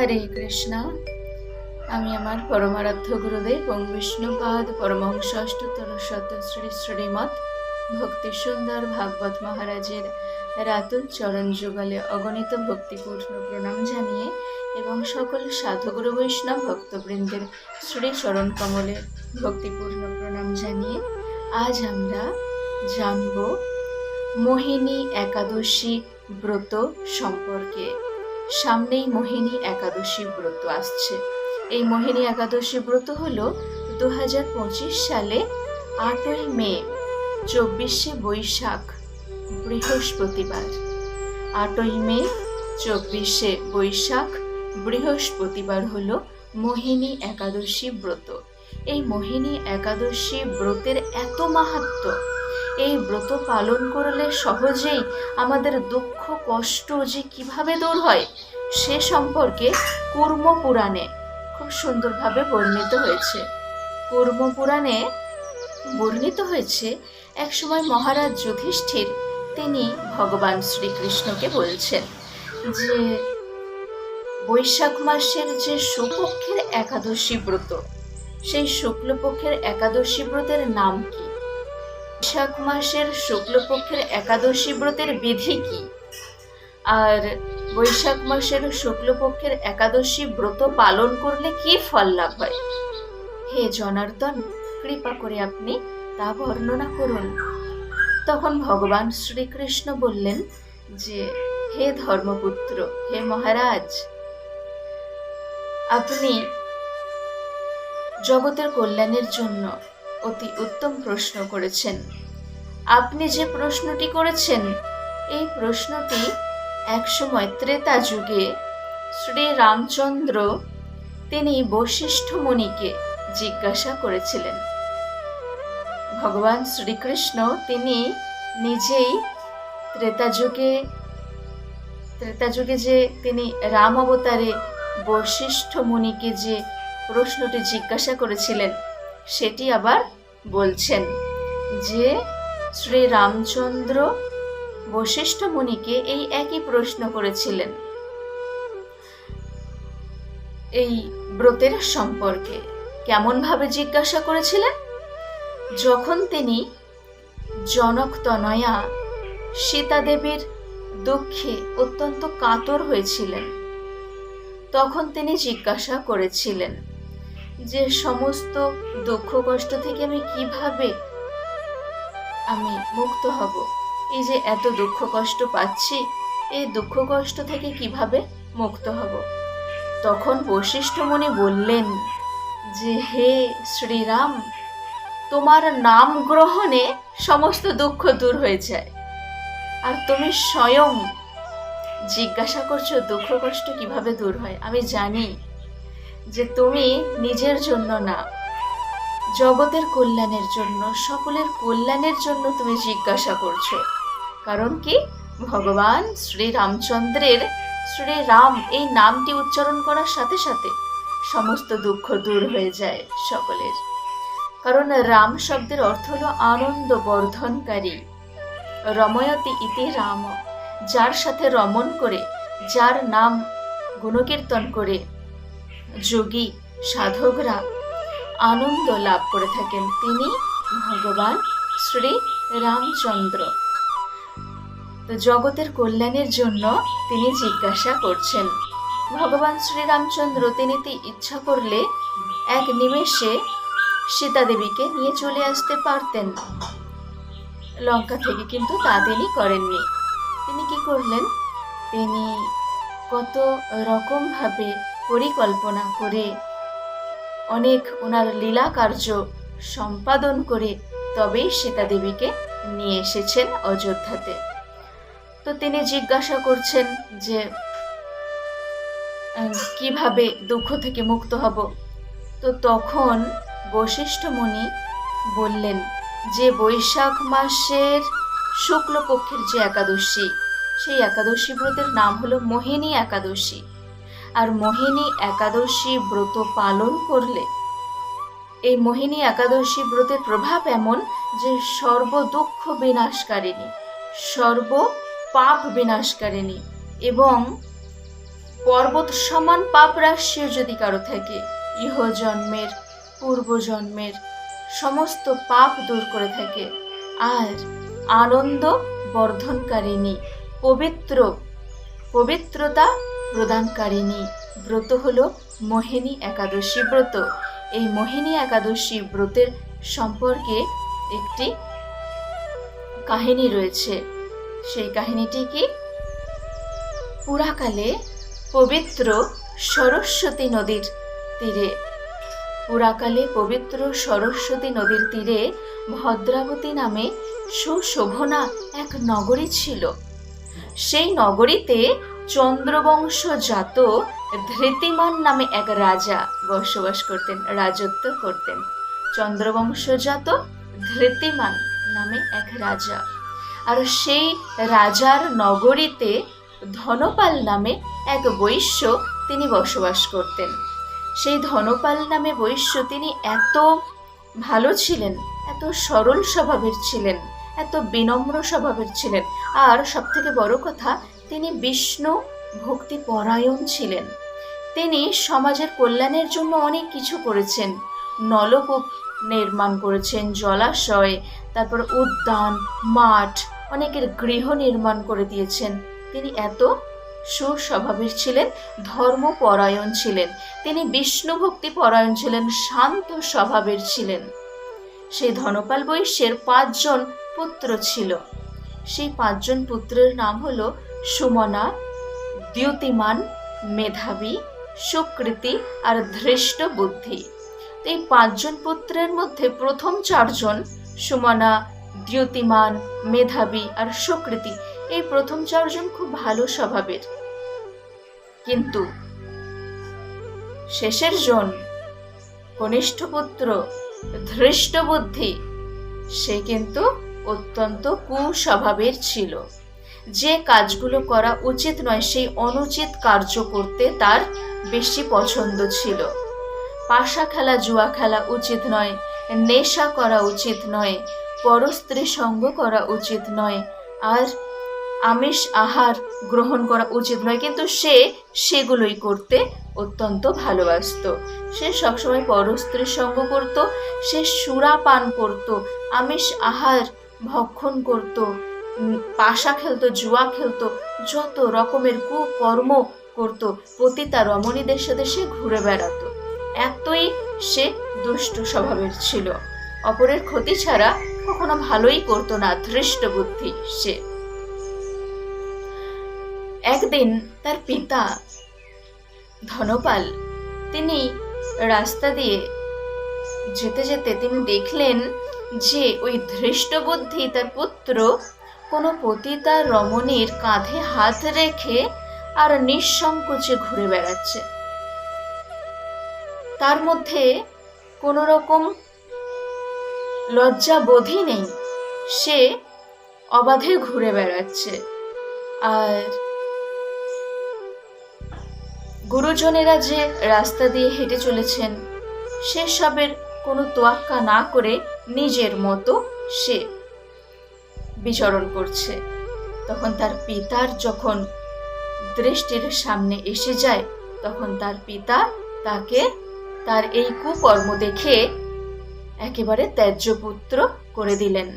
হরে কৃষ্ণ। আমি আমার পরমারাধ্য গুরুদেব এবং বিষ্ণুপাদ পরমহংস অষ্টতর শত শ্রী শ্রীমৎ ভক্তি সুন্দর ভাগবত মহারাজের রাতুল চরণ যুগলে অগণিত ভক্তিপূর্ণ প্রণাম জানিয়ে এবং সকল সাধুগুরু বৈষ্ণব ভক্তবৃন্দের শ্রী চরণ কমলে ভক্তিপূর্ণ প্রণাম জানিয়ে আজ আমরা জানব মোহিনী একাদশী ব্রত সম্পর্কে। সামনেই মোহিনী একাদশী ব্রত আসছে। এই মোহিনী একাদশী ব্রত হল দু হাজার পঁচিশ সালে আটই মে, চব্বিশে বৈশাখ, বৃহস্পতিবার। আটই মে, চব্বিশে বৈশাখ, বৃহস্পতিবার হল মোহিনী একাদশী ব্রত। এই মোহিনী একাদশী ব্রতের এত মাহাত্ম্য এই ব্রত পালন করলে সহজেই আমাদের দুঃখ, কষ্ট যে কীভাবে দূর হয়, সে সম্পর্কে কুর্ম পুরাণে খুব সুন্দরভাবে বর্ণিত হয়েছে। কুর্ম পুরাণে বর্ণিত হয়েছে, একসময় মহারাজ যুধিষ্ঠির তিনি ভগবান শ্রীকৃষ্ণকে বলছেন যে, বৈশাখ মাসের যে সুপক্ষের একাদশী ব্রত, সেই শুক্লপক্ষের একাদশী ব্রতের নাম কি? বৈশাখ মাসের শুক্লপক্ষের একাদশী ব্রতের বিধি কি? আর বৈশাখ মাসের শুক্লপক্ষের একাদশী ব্রত পালন করলে কি ফল লাভ হয়? হে জনার্দন, কৃপা করে আপনি তা বর্ণনা করুন। তখন ভগবান শ্রীকৃষ্ণ বললেন যে, হে ধর্মপুত্র, হে মহারাজ, আপনি জগতের কল্যাণের জন্য অতি উত্তম প্রশ্ন করেছেন। আপনি যে প্রশ্নটি করেছেন, এই প্রশ্নটি একসময় ত্রেতা যুগে শ্রী রামচন্দ্র তিনি বশিষ্ঠ মুনিকে জিজ্ঞাসা করেছিলেন। ভগবান শ্রীকৃষ্ণ তিনি নিজেই ত্রেতা যুগে ত্রেতা যুগে যে তিনি রাম অবতারে বশিষ্ঠ মুনিকে যে প্রশ্নটি জিজ্ঞাসা করেছিলেন, সেটি আবার বলছেন, যে শ্রী রামচন্দ্র বশিষ্ঠ মুনিকে এই একই প্রশ্ন করেছিলেন। এই ব্রতের সম্পর্কে কেমনভাবে জিজ্ঞাসা করেছিলেন? যখন তিনি জনক তনয়া সীতা দেবীর দুঃখে অত্যন্ত কাতর হয়েছিলেন, তখন তিনি জিজ্ঞাসা করেছিলেন যে সমস্ত দুঃখ কষ্ট থেকে আমি কীভাবে আমি মুক্ত হব? এই যে এত দুঃখ কষ্ট পাচ্ছি, এই দুঃখ কষ্ট থেকে কীভাবে মুক্ত হব? তখন বশিষ্ঠ মুনি বললেন, যে হে শ্রীরাম, তোমার নাম গ্রহণে সমস্ত দুঃখ দূর হয়ে যায়। আর তুমি স্বয়ং জিজ্ঞাসা করছ দুঃখ কষ্ট কীভাবে দূর হয়? আমি জানি। যে তুমি নিজের জন্য না, জগতের কল্যাণের জন্য, সকলের কল্যাণের জন্য তুমি জিজ্ঞাসা করছ। কারণ কি? ভগবান শ্রী রামচন্দ্রের শ্রী রাম এই নামটি উচ্চারণ করার সাথে সাথে সমস্ত দুঃখ দূর হয়ে যায় সকলের। কারণ রাম শব্দের অর্থ হলো আনন্দ বর্ধনকারী রময়তি ইতি রাম, যার সাথে রমণ করে, যার নাম গুণকীর্তন করে যোগী, সাধকরা আনন্দ লাভ করে থাকেন তিনি, ভগবান শ্রী রামচন্দ্র। তো জগতের কল্যাণের জন্য তিনি জিজ্ঞাসা করছেন, ভগবান শ্রীরামচন্দ্র তিনি ইচ্ছা করলে এক নিমেষে সীতা দেবীকে নিয়ে চলে আসতে পারতেন? লঙ্কা থেকে কিন্তু তা তিনি করেননি। তিনি কি করলেন? তিনি কত রকমভাবে পরিকল্পনা করে। অনেক ওনার লীলা কার্য সম্পাদন করে তবেই সীতা দেবীকে নিয়ে এসেছেন অযোধ্যাতে। তো তিনি জিজ্ঞাসা করছেন যে কীভাবে দুঃখ থেকে মুক্ত হব? তো তখন বশিষ্ঠ মুনি বললেন, যে বৈশাখ মাসের শুক্লপক্ষের যে একাদশী, সেই একাদশী ব্রতের নাম হলো মোহিনী একাদশী। আর মোহিনী একাদশী ব্রত পালন করলে। এই মোহিনী একাদশী ব্রতের প্রভাব এমন যে সর্ব দুঃখ বিনাশকারিণী, সর্ব পাপ বিনাশকারিণী এবং পর্বত সমান পাপ রাশিও যদি কারও থাকে ইহ জন্মের পূর্বজন্মের সমস্ত পাপ দূর করে থাকে। আর আনন্দ বর্ধনকারিণী, পবিত্র, পবিত্রতা প্রদানকারিণী ব্রত হল মোহিনী একাদশী ব্রত। এই মোহিনী একাদশী ব্রতের সম্পর্কে একটি কাহিনী রয়েছে। সেই কাহিনীটি কি? পুরাকালে পবিত্র সরস্বতী নদীর তীরে, পুরাকালে পবিত্র সরস্বতী নদীর তীরে ভদ্রাবতী নামে সুশোভনা এক নগরী ছিল। সেই নগরীতে চন্দ্রবংশজাত ধৃতিমান নামে এক রাজা বসবাস করতেন, রাজত্ব করতেন। চন্দ্রবংশজাত ধৃতিমান নামে এক রাজা। আর সেই রাজার নগরীতে ধনপাল নামে এক বৈশ্য তিনি বসবাস করতেন। সেই ধনপাল নামে বৈশ্য তিনি এত ভালো ছিলেন, এত সরল স্বভাবের ছিলেন, এত বিনম্র স্বভাবের ছিলেন। আর সবথেকে বড় কথা তিনি বিষ্ণু ভক্তি পরায়ণ ছিলেন। তিনি সমাজের কল্যাণের জন্য অনেক কিছু করেছেন। নলকূপ নির্মাণ করেছেন, জলাশয়, তারপর উদ্যান, মাঠ, অনেকের গৃহ নির্মাণ করে দিয়েছেন। তিনি এত সুস্বভাবের ছিলেন ধর্মপরায়ণ ছিলেন। তিনি বিষ্ণু ভক্তি পরায়ণ ছিলেন, শান্ত স্বভাবের ছিলেন। সেই ধনপাল বৈশ্যের পাঁচজন পুত্র ছিল। সেই পাঁচজন পুত্রের নাম হলো সুমনা, দ্যুতিমান, মেধাবী, সুকৃতি আর ধৃষ্ট বুদ্ধি। এই পাঁচজন পুত্রের মধ্যে প্রথম চারজন সুমনা, দ্যুতিমান, মেধাবী আর সুকৃতি। এই প্রথম চারজন খুব ভালো স্বভাবের। কিন্তু শেষের জন কনিষ্ঠ পুত্র, ধৃষ্ট বুদ্ধি, সে কিন্তু অত্যন্ত কুস্বভাবের ছিল। যে কাজগুলো করা উচিত নয়, সেই অনুচিত কার্য করতে তার বেশি পছন্দ ছিল। পাশা খেলা, জুয়া খেলা উচিত নয়, নেশা করা উচিত নয়, পরস্ত্রী সঙ্গ করা উচিত নয়, আর আমিষ আহার গ্রহণ করা উচিত নয়। কিন্তু সে সেগুলোই করতে অত্যন্ত ভালোবাসত। সে সবসময় পরস্ত্রীর সঙ্গ করত, সে সুরা পান করত, আমিষ আহার ভক্ষণ করত পাশা খেলতো, জুয়া খেলতো, যত রকমের কুকর্ম করত, পতিতা রমণীদের সাথে সে ঘুরে বেড়াতো। এতই সে দুষ্ট স্বভাবের ছিল। অপরের ক্ষতি ছাড়া কখনো ভালোই করতো না ধৃষ্ট বুদ্ধি সে। একদিন তার পিতা ধনপাল, তিনি রাস্তা দিয়ে যেতে যেতে তিনি দেখলেন যে ওই ধৃষ্ট বুদ্ধি তার পুত্র কোনো পতিতা রমণীর কাঁধে হাত রেখে আর নিঃসংকোচে ঘুরে বেড়াচ্ছে। তার মধ্যে কোনো রকম লজ্জা বোধই নেই। সে অবাধে ঘুরে বেড়াচ্ছে। আর গুরুজনেরা যে রাস্তা দিয়ে হেঁটে চলেছেন, সেসবের কোনো তোয়াক্কা না করে নিজের মতো সে বিচরণ করছে। তখন তার পিতার যখন দৃষ্টির সামনে এসে যায়, তখন তার পিতা তাকে তার এই কুকর্ম দেখে একেবারে ত্যায্য পুত্র করে দিলেন।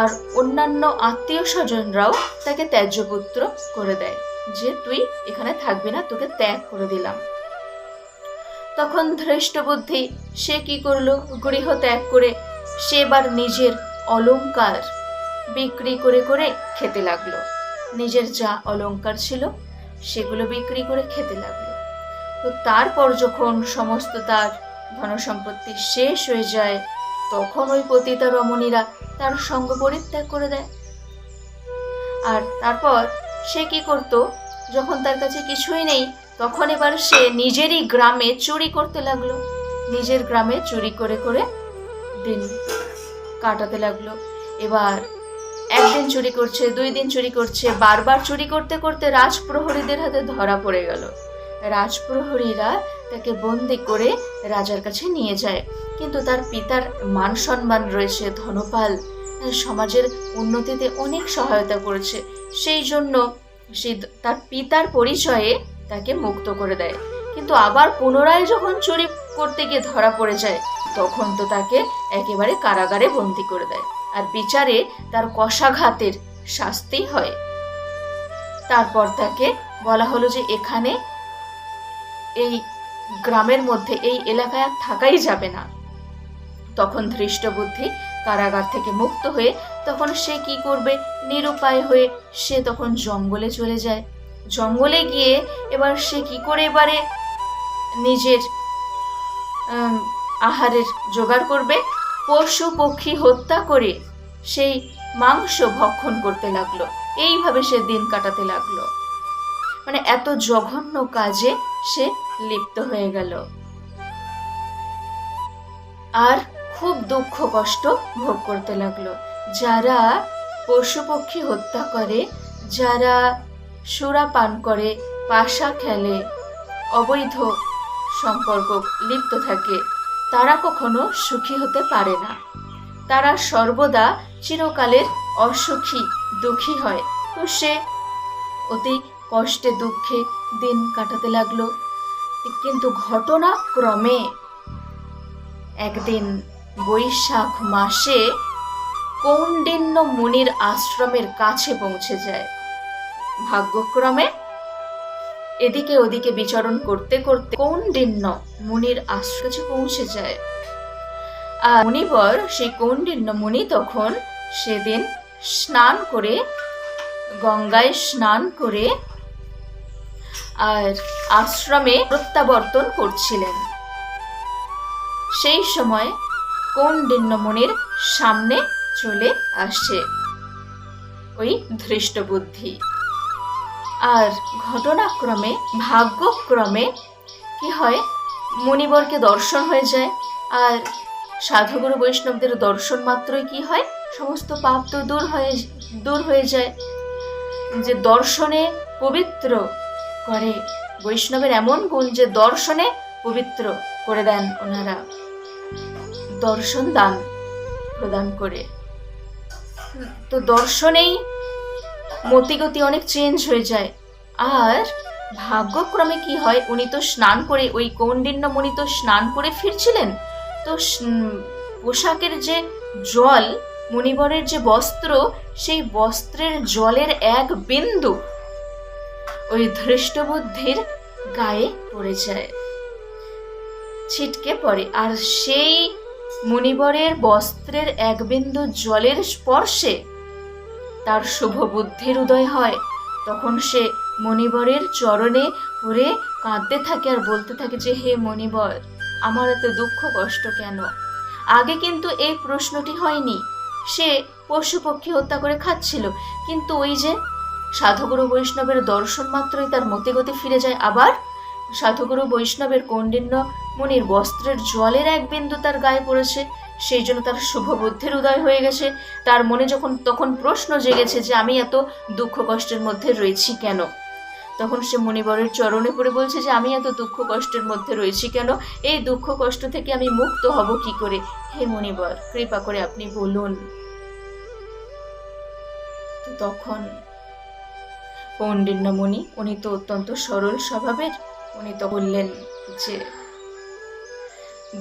আর অন্যান্য আত্মীয় স্বজনরাও তাকে ত্যায্য পুত্র করে দেয়, যে তুই এখানে থাকবি না, তোকে ত্যাগ করে দিলাম। তখন ধৃষ্ট বুদ্ধি সে কি করল? গৃহ ত্যাগ করে সে এবার নিজের অলংকার বিক্রি করে করে খেতে লাগল। নিজের যা অলংকার ছিল, সেগুলো বিক্রি করে খেতে লাগল। তো তারপর যখন সমস্ত তার ধনসম্পত্তি শেষ হয়ে যায়, তখন ওই পতিতা রমণীরা তার সঙ্গ পরিত্যাগ করে দেয়। আর তারপর সে কি করত, যখন তার কাছে কিছুই নেই, তখন এবার সে নিজেরই গ্রামে চুরি করতে লাগল। নিজের গ্রামে চুরি করে করে দিন কাটাতে লাগল। এবার একদিন চুরি করছে, দুই দিন চুরি করছে, বারবার চুরি করতে করতে রাজপ্রহরীদের হাতে ধরা পড়ে গেল। রাজপ্রহরীরা তাকে বন্দি করে রাজার কাছে নিয়ে যায়। কিন্তু তার পিতার মান সম্মান রয়েছে, ধনপাল। সমাজের উন্নতিতে অনেক সহায়তা করেছে। সেই জন্য সে তার পিতার পরিচয়ে তাকে মুক্ত করে দেয়। কিন্তু আবার পুনরায় যখন চুরি করতে গিয়ে ধরা পড়ে যায়, তখন তো তাকে একেবারে কারাগারে বন্দি করে দেয়। আর বিচারে তার কষাঘাতের শাস্তি হয়। তারপর তাকে বলা হলো যে এখানে এই গ্রামের মধ্যে, এই এলাকায় আর থাকাই যাবে না। তখন ধৃষ্টবুদ্ধি কারাগার থেকে মুক্ত হয়ে তখন সে কি করবে? নিরুপায় হয়ে সে তখন জঙ্গলে চলে যায়। জঙ্গলে গিয়ে এবার সে কি করে এবারে নিজের আহারের জোগাড় করবে? পশু পক্ষী হত্যা করে সেই মাংস ভক্ষণ করতে লাগল। এইভাবে সে দিন কাটাতে লাগল। মানে এত জঘন্য কাজে সে লিপ্ত হয়ে গেল। আর খুব দুঃখ কষ্ট ভোগ করতে লাগল। যারা পশু পক্ষী হত্যা করে, যারা সুরা পান করে, পাশা খেলে, অবৈধ সম্পর্ক লিপ্ত থাকে, তারা কখনো সুখী হতে পারে না। তারা সর্বদা চিরকালের অসুখী দুঃখী হয়। তো সে অতি কষ্টে দুঃখে দিন কাটাতে লাগল। কিন্তু ঘটনাক্রমে একদিন বৈশাখ মাসে কৌন্ডিন্য মুনির আশ্রমের কাছে পৌঁছে যায়। ভাগ্যক্রমে এদিকে ওদিকে বিচরণ করতে করতে কৌন্ডিন্য মুনির আশ্রমে পৌঁছে যায়। আর মুনিবর সেই কৌন্ডিন্য মুনি তখন সেদিন স্নান করে, গঙ্গায় স্নান করে আর আশ্রমে প্রত্যাবর্তন করছিলেন। সেই সময় কৌন্ডিন্য মুনির সামনে চলে আসে ওই ধৃষ্ট বুদ্ধি আর ঘটনাক্রমে, ভাগ্যক্রমে কি হয়, মণিবরকে দর্শন হয়ে যায়। আর সাধুগুরু বৈষ্ণবদের দর্শন মাত্রই কি হয়? সমস্ত পাপ তো দূর হয়ে দূর হয়ে যায়। যে দর্শনে পবিত্র করে, বৈষ্ণবের এমন গুণ যে দর্শনে পবিত্র করে দেন ওনারা। দর্শন দান প্রদান করে। তো দর্শনেই মতিগতি অনেক চেঞ্জ হয়ে যায়। আর ভাগ্যক্রমে কি হয়? উনি তো স্নান করে ওই কৌন্ডিন্য মুনি তো স্নান করে ফিরছিলেন। তো পোশাকের যে জল, মুনিবরের যে বস্ত্র, সেই বস্ত্রের জলের এক বিন্দু ওই ধৃষ্টবুদ্ধির গায়ে পড়ে যায় ছিটকে পড়ে। আর সেই মুনিবরের বস্ত্রের এক বিন্দু জলের স্পর্শে তার শুভ বুদ্ধির উদয় হয়। তখন সে মণিবরের চরণে পড়ে কাঁদতে থাকে আর বলতে থাকে যে, হে মণিবর আমার এত দুঃখ কষ্ট কেন? আগে কিন্তু এই প্রশ্নটি হয়নি। সে পশু পক্ষী হত্যা করে খাচ্ছিল, কিন্তু ওই যে সাধুগুরু বৈষ্ণবের দর্শন মাত্রই তার মতিগতি ফিরে যায়। আবার সাধুগুরু বৈষ্ণবের কৌন্ডিন্য মুনির বস্ত্রের জলের এক বিন্দু তার গায়ে পড়েছে, সেই জন্য তার শুভ বুদ্ধির উদয় হয়ে গেছে। তার মনে যখন, তখন প্রশ্ন জেগেছে যে আমি এত দুঃখ কষ্টের মধ্যে রয়েছি কেন? তখন সে মণিবরের চরণে পড়ে বলছে যে, আমি এত দুঃখ কষ্টের মধ্যে রয়েছি কেন? এই দুঃখ কষ্ট থেকে আমি মুক্ত হব কি করে? হে মণিবর, কৃপা করে আপনি বলুন। তখন কৌন্ডিন্যমণি উনি তো অত্যন্ত সরল স্বভাবের, উনি তো বললেন যে,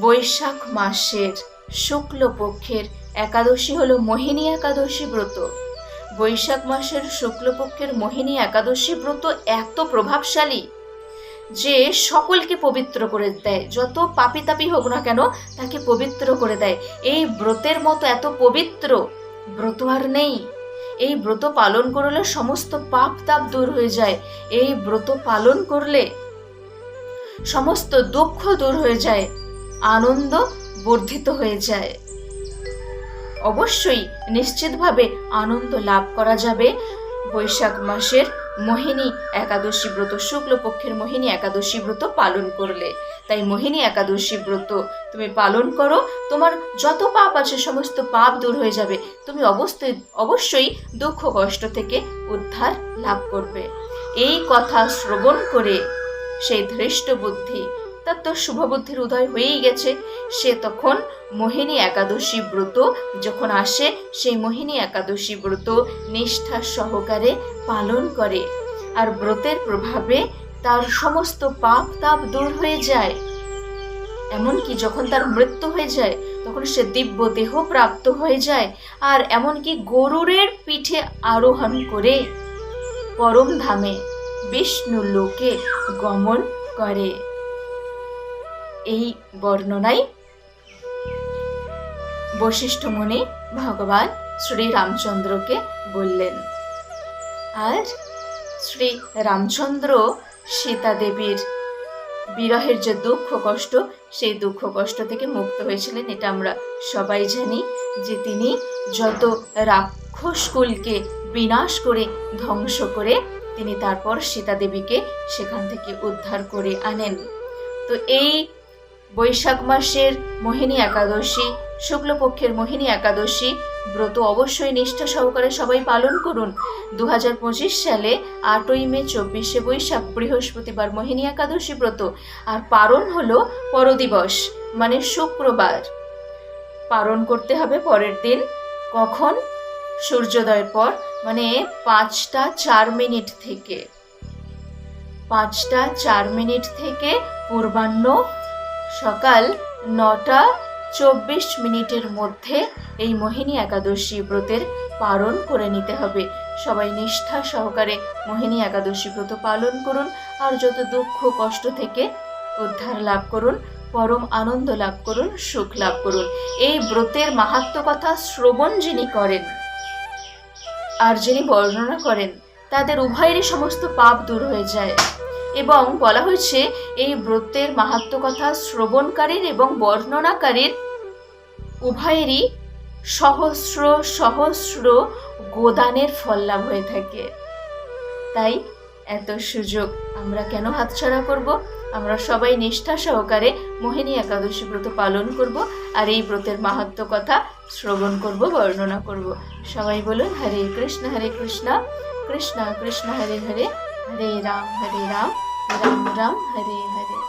বৈশাখ মাসের শুক্লপক্ষের একাদশী হলো মোহিনী একাদশী ব্রত। বৈশাখ মাসের শুক্লপক্ষের মোহিনী একাদশী ব্রত এত প্রভাবশালী যে সকলকে পবিত্র করে দেয়। যত পাপি তাপি হোক না কেন, তাকে পবিত্র করে দেয়। এই ব্রতের মতো এত পবিত্র ব্রত আর নেই। এই ব্রত পালন করলে সমস্ত পাপ তাপ দূর হয়ে যায়। এই ব্রত পালন করলে সমস্ত দুঃখ দূর হয়ে যায়। আনন্দ বর্ধিত হয়ে যায়। অবশ্যই নিশ্চিতভাবে আনন্দ লাভ করা যাবে। বৈশাখ মাসের মোহিনী একাদশী ব্রত, শুক্লপক্ষের মোহিনী একাদশী ব্রত পালন করলে। তাই মোহিনী একাদশী ব্রত তুমি পালন করো। তোমার যত পাপ আছে, সমস্ত পাপ দূর হয়ে যাবে। তুমি অবশ্যই অবশ্যই দুঃখ, কষ্ট থেকে উদ্ধার লাভ করবে। এই কথা শ্রবণ করে সেই ধৃষ্ট বুদ্ধি তার তো শুভ বুদ্ধির উদয় হয়েই গেছে। সে তখন মোহিনী একাদশী ব্রত যখন আসে, সেই মোহিনী একাদশী ব্রত নিষ্ঠা সহকারে পালন করে। আর ব্রতের প্রভাবে তার সমস্ত পাপ তাপ দূর হয়ে যায়। এমনকি যখন তার মৃত্যু হয়ে যায়, তখন সে দিব্য দেহ প্রাপ্ত হয়ে যায় আর এমনকি গরুরের পিঠে আরোহণ করে। পরম ধামে বিষ্ণু লোকে গমন করে। এই বর্ণনায় বশিষ্ঠ মুনি ভগবান শ্রী রামচন্দ্রকে বললেন, আর শ্রী রামচন্দ্র সীতা দেবীর বিরহের যে দুঃখ কষ্ট, সেই দুঃখ কষ্ট থেকে মুক্ত হয়েছিলেন, এটা আমরা সবাই জানি যে তিনি যত রাক্ষসকুলকে বিনাশ করে ধ্বংস করে তিনি তারপর সীতা দেবীকে সেখান থেকে উদ্ধার করে আনেন। তো এই বৈশাখ মাসের মোহিনী একাদশী, শুক্লপক্ষের মোহিনী একাদশী। ব্রত অবশ্যই নিষ্ঠা সহকারে সবাই পালন করুন। দু হাজার পঁচিশ সালে আটই মে চব্বিশে বৈশাখ বৃহস্পতিবার মোহিনী একাদশী ব্রত। আর পারণ হলো পরদিবস মানে শুক্রবার। পালন করতে হবে পরের দিন। কখন? সূর্যোদয়ের পর মানে পাঁচটা চার মিনিট থেকে। পাঁচটা চার মিনিট থেকে পূর্বাহ্ন সকাল নটা চব্বিশ মিনিটের মধ্যে এই মোহিনী একাদশী ব্রতের পালন করে নিতে হবে। সবাই নিষ্ঠা সহকারে মোহিনী একাদশী ব্রত পালন করুন, আর যত দুঃখ, কষ্ট থেকে উদ্ধার লাভ করুন, পরম আনন্দ লাভ করুন, সুখ লাভ করুন। এই ব্রতের মাহাত্ম কথা শ্রবণ যিনি করেন, আর যিনি বর্ণনা করেন, তাদের উভয়েরই সমস্ত পাপ দূর হয়ে যায়। এবং বলা হয়েছে, এই ব্রতের মাহাত্ম কথা শ্রবণকারীর এবং বর্ণনাকারীর উভয়েরই সহস্র সহস্র গোদানের ফল লাভ হয়ে থাকে। তাই এত সুযোগ আমরা কেন হাতছাড়া করব? আমরা সবাই নিষ্ঠা সহকারে মোহিনী একাদশী ব্রত পালন করব আর এই ব্রতের মাহাত্ম কথা শ্রবণ করব, বর্ণনা করব। সবাই বলুন, হরে কৃষ্ণ হরে কৃষ্ণ। কৃষ্ণ কৃষ্ণ, হরে হরে। হরে রাম হরে রাম। রাম রাম হরে হরে